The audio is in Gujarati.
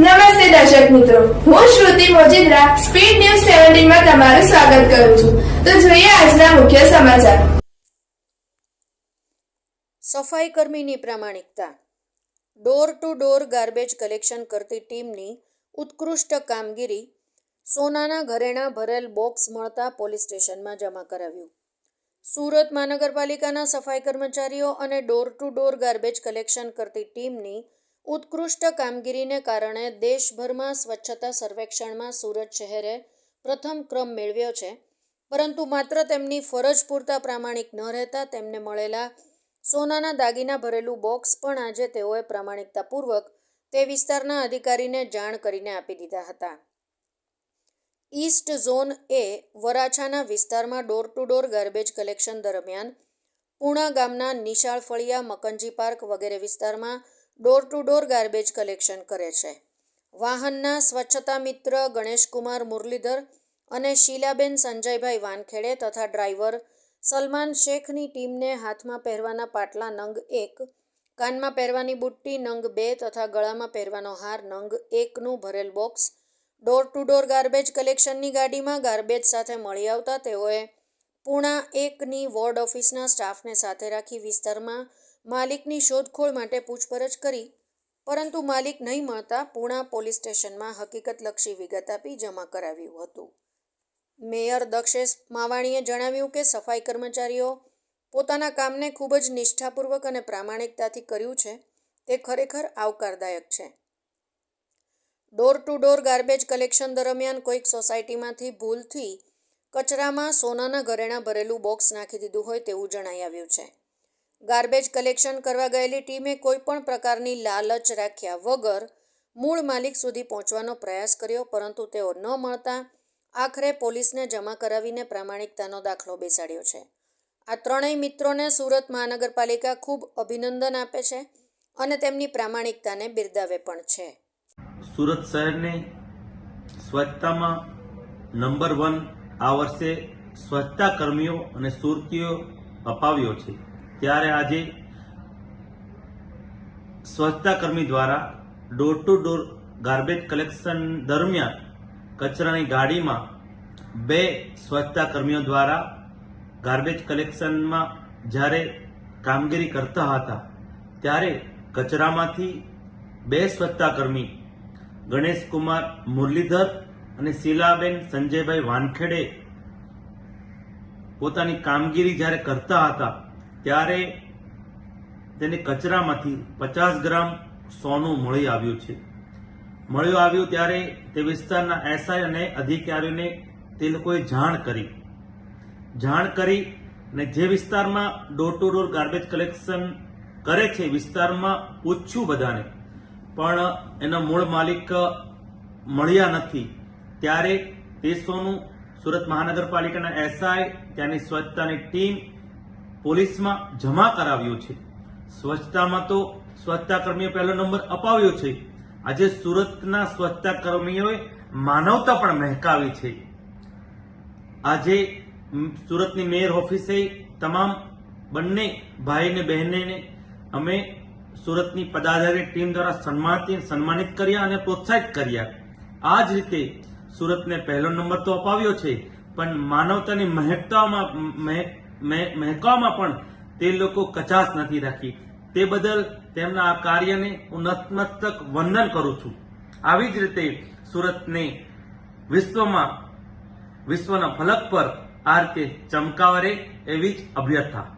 નમસ્તે દર્શક મિત્રો. હું શ્રુતિ મોજીદ્રા, સ્પીડ ન્યૂઝ સેવન્ટીનમાં તમારું સ્વાગત કરું છું. તો જોઈએ આજના મુખ્ય સમાચાર. સફાઈ કર્મીની પ્રામાણિકતા. Door to door garbage collection કરતી ટીમની ઉત્કૃષ્ટ કામગીરી સોનાના ઘરેણા ભરેલ બોક્સ મળતા પોલીસ સ્ટેશનમાં જમા કરાવ્યું. સુરત મહાનગરપાલિકાના સફાઈ કર્મચારીઓ અને door to door garbage collection કરતી ટીમની ઉત્કૃષ્ટ કામગીરીને કારણે દેશભરમાં સ્વચ્છતા સર્વેક્ષણમાં સુરત શહેરે પ્રથમ ક્રમ મેળવ્યો છે. પરંતુ માત્ર તેમની ફરજ પૂરતા પ્રામાણિક ન રહેતા તેમને મળેલા સોનાના દાગીના ભરેલું બોક્સ પણ આજે તેઓએ પ્રામાણિકતાપૂર્વક તે વિસ્તારના અધિકારીને જાણ કરીને આપી દીધા હતા. ઈસ્ટ ઝોન એ વરાછાના વિસ્તારમાં door to door garbage collection દરમિયાન પૂણા ગામના નિશાળ ફળિયા મકનજી પાર્ક વગેરે વિસ્તારમાં door to door garbage collection કરે છે. વાહનના સ્વચ્છતા મિત્ર ગણેશકુમાર મુરલીધર અને શીલાબેન સંજયભાઈ વાનખેડે તથા ડ્રાઈવર સલમાન શેખની ટીમને હાથમાં પહેરવાના પાટલા નંગ એક, કાનમાં પહેરવાની બુટ્ટી નંગ બે તથા ગળામાં પહેરવાનો હાર નંગ એકનું ભરેલ box door to door garbage કલેક્શનની ગાડીમાં ગાર્બેજ સાથે મળી આવતા તેઓએ પૂણા એકની વોર્ડ ઓફિસના સ્ટાફને સાથે રાખી વિસ્તારમાં માલિકની શોધખોળ માટે પૂછપરછ કરી, પરંતુ માલિક નહીં મળતા પૂણા પોલીસ સ્ટેશનમાં હકીકતલક્ષી વિગત આપી જમા કરાવ્યું હતું. મેયર દક્ષેશ માવાણીએ જણાવ્યું કે સફાઈ કર્મચારીઓ પોતાના કામને ખૂબ જ નિષ્ઠાપૂર્વક અને પ્રામાણિકતાથી કર્યું છે, તે ખરેખર આવકારદાયક છે. Door to door garbage collection દરમિયાન કોઈક સોસાયટીમાંથી ભૂલથી કચરામાં સોનાના ઘરેણાં ભરેલું બોક્સ નાખી દીધું હોય તેવું જણાઈ આવ્યું છે. ગાર્બેજ કલેક્શન કરવા ગયેલી ટીમે કોઈ પણ પ્રકારની લાલચ રાખ્યા વગર મૂળ માલિક સુધી પહોંચવાનો પ્રયાસ કર્યો, પરંતુ તેઓ ન મળતા આખરે પોલીસને જમા કરાવીને પ્રામાણિકતાનો દાખલો બેસાડ્યો છે. આ ત્રણેય મિત્રોને સુરત મહાનગરપાલિકા ખૂબ અભિનંદન આપે છે અને તેમની પ્રામાણિકતાને બિરદાવે પણ છે. સુરત શહેરને સ્વચ્છતામાં નંબર વન આ વર્ષે સ્વચ્છતા કર્મીઓ અને સુરતીઓ અપાવ્યો છે. ત્યારે આજે સ્વચ્છતા કર્મી દ્વારા door to door garbage collection દરમિયાન કચરાની ગાડીમાં બે સ્વચ્છતા કર્મીઓ દ્વારા ગાર્બેજ કલેક્શનમાં જ્યારે કામગીરી કરતા હતા, ત્યારે કચરામાંથી બે સ્વચ્છતા કર્મી ગણેશ કુમાર મુરલીધર અને શીલાબેન સંજયભાઈ વાનખેડે પોતાની કામગીરી જ્યારે કરતા હતા, ત્યારે તેને કચરામાંથી પચાસ ગ્રામ સોનું મળી આવ્યું છે. મળ્યું આવ્યું ત્યારે તે વિસ્તારના એસઆઈ અને અધિકારીઓને તે લોકોએ જાણ કરી. જાણ કરી અને જે વિસ્તારમાં door to door garbage collection કરે છે વિસ્તારમાં પૂછ્યું બધાને, પણ એના મૂળ માલિક મળ્યા નથી. ત્યારે તે સોનું સુરત મહાનગરપાલિકાના એસઆઈ ત્યાંની સ્વચ્છતાની ટીમ પોલીસમાં જમા કરાવ્યું છે. સ્વચ્છતામાં તો સ્વચ્છતા કર્મીઓ પહેલો નંબર અપાવ્યો છે. આજે સુરતના સ્વચ્છતા કર્મીઓએ માનવતા પણ મહેકાવી છે. આજે સુરતની મેયર ઓફિસે તમામ બંને ભાઈ ને બહેનને અમે સુરતની પદાધારી ટીમ દ્વારા સન્માનિત સન્માનિત કર્યા અને પ્રોત્સાહિત કર્યા. આ જ રીતે સુરતને પહેલો નંબર તો અપાવ્યો છે, પણ માનવતાની મહેકતામાં, મહે- મહે- મહેકવામાં પણ તે લોકો કચાશ નથી રાખી. તે બદલ તેમના આ કાર્યને હું નતમસ્તક વંદન કરું છું. આવી જ રીતે સુરતને વિશ્વમાં, વિશ્વના ફલક પર આ રીતે ચમકાવરે એવી જ અભ્યર્થના